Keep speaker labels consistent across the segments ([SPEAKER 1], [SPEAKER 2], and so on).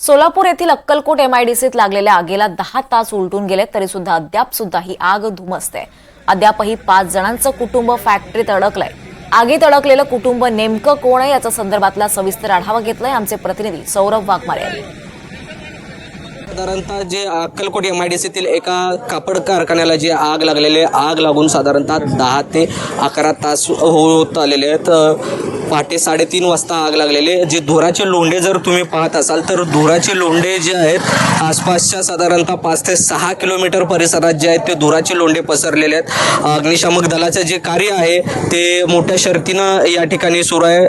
[SPEAKER 1] सोलापूर येथील अक्कलकोट एमआयडीसीत लागलेल्या आगीला दहा तास उलटून गेले तरी सुद्धा अद्याप सुद्धा ही आग धुमसते. अद्यापही पाच जणांचं कुटुंब फॅक्टरीत अडकलंय. आगीत अडकलेलं कुटुंब नेमकं कोण आहे याचा संदर्भातला सविस्तर आढावा घेतलाय आमचे प्रतिनिधी सौरभ वाघमारे यांनी.
[SPEAKER 2] साधारणतः जे अक्कलकोट एम आय डी सीतील एका कापड कारखान्याला जे आग लागलेले आग लागून साधारणतः दहा ते अकरा तास होत आलेले आहेत. पहाटे साडेतीन वाजता आग लागलेली जे धुराचे लोंढे जर तुम्ही पाहत असाल तर धुराचे लोंढे जे आहेत आसपासच्या साधारणतः पाच ते सहा किलोमीटर परिसरात जे आहेत ते धुराचे लोंढे पसरलेले आहेत. अग्निशामक दलाचं जे कार्य आहे ते मोठ्या शर्तीनं या ठिकाणी सुरू आहे.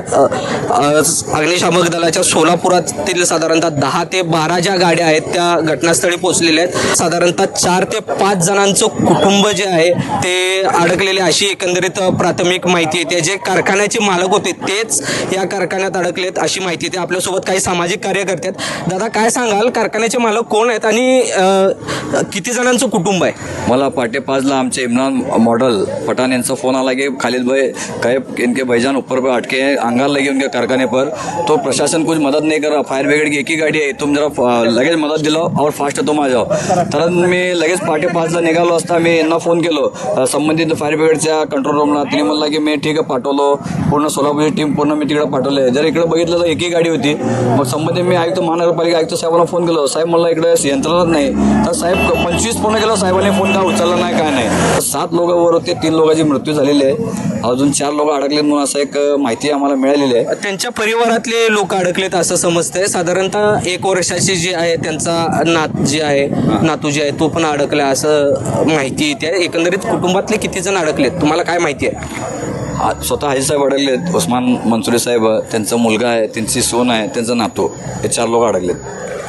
[SPEAKER 2] अग्निशामक दलाच्या सोलापुरातील साधारणतः दहा ते बारा ज्या गाड्या आहेत त्या घटनास्थळी पोहोचलेले आहेत. साधारणतः चार ते पाच जणांचं कुटुंब जे आहे ते अडकलेले. अशी एकंदरीत प्राथमिक माहिती येते. जे कारखान्याचे मालक होते तेच या कारखान्यात अडकलेत अशी माहिती येते. आपल्यासोबत काही सामाजिक कार्यकर्ते आहेत. दादा काय सांगाल? कारखान्याचे मालक कोण आहेत आणि किती जणांचं कुटुंब आहे?
[SPEAKER 3] मला पाटे पाचला आमचे इम्रान मॉडल पठाण यांचा फोन आला की खालिद भाई कहे इनके भाईजान ऊपर पे अटके हैं अंगार लगे उनके कारखाने पर. तो प्रशासन कुछ मदद नहीं कर रहा. फायर ब्रिगेड की एक ही गाड़ी आहे तुम जरा लगेच मदत दिलो और फास्ट तुम आ जाओ। तर मी लगेच पाटे पाचला निघालो असता मी यांना फोन केलो। संबंधित फायर ब्रिगेडच्या कंट्रोल रूमला तिने म्हणला की मी ठीक आहे पाठवलो। पूर्ण सोलापूरची टीम पूर्ण मी तिकडे पाठवले जर इकडे बघितलं तर एकही गाडी होती. मग संबंधित मी आयुक्त महानगरपालिका आयुक्त साहेबांना फोन केलो. साहेब मला इकडे यंत्रणाच नाही. तर साहेब पंचवीस फोन केलो. साहेबांनी फोन का उचलला नाही काय नाही. सात लोकांवर होते. तीन लोकांची मृत्यू झालेली आहे. अजून चार लोक अडकलेत म्हणून असं एक माहिती आम्हाला मिळालेली आहे.
[SPEAKER 2] त्यांच्या परिवारातले लोक अडकलेत असं समजतंय. साधारणतः एक वर्षाची जी आहे त्यांचा नात जी आहे नातू जी आहे तो पण अडकला असं माहिती येते. एकंदरीत कुटुंबातले किती जण अडकलेत? तुम्हाला काय माहिती आहे?
[SPEAKER 3] स्वतः हाजी साहेब आहेत उस्मान मनसुरे साहेब त्यांचा मुलगा आहे त्यांची सोन आहे त्यांचा नातू हे चार लोक अडकलेत.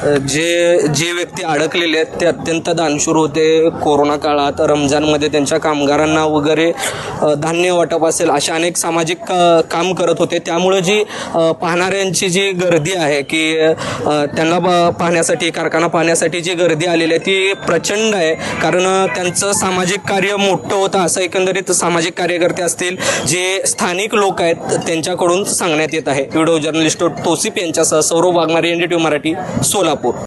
[SPEAKER 2] जे जे व्यक्ती अडकलेले आहेत ते अत्यंत दानशूर होते. कोरोना काळात रमजानमध्ये त्यांच्या कामगारांना वगैरे धान्य वाटप असेल अशा अनेक सामाजिक का काम करत होते. त्यामुळं जी पाहणाऱ्यांची जी गर्दी आहे की त्यांना पाहण्यासाठी कारखाना पाहण्यासाठी जी गर्दी आलेली आहे ती प्रचंड आहे. कारण त्यांचं सामाजिक कार्य मोठं होतं. असं एकंदरीत सामाजिक कार्यकर्ते असतील जे स्थानिक लोक आहेत त्यांच्याकडून सांगण्यात येत आहे. व्हिडिओ जर्नलिस्ट तोसिप यांच्यासह Saurabh Waghmare N D T Marathi Solapur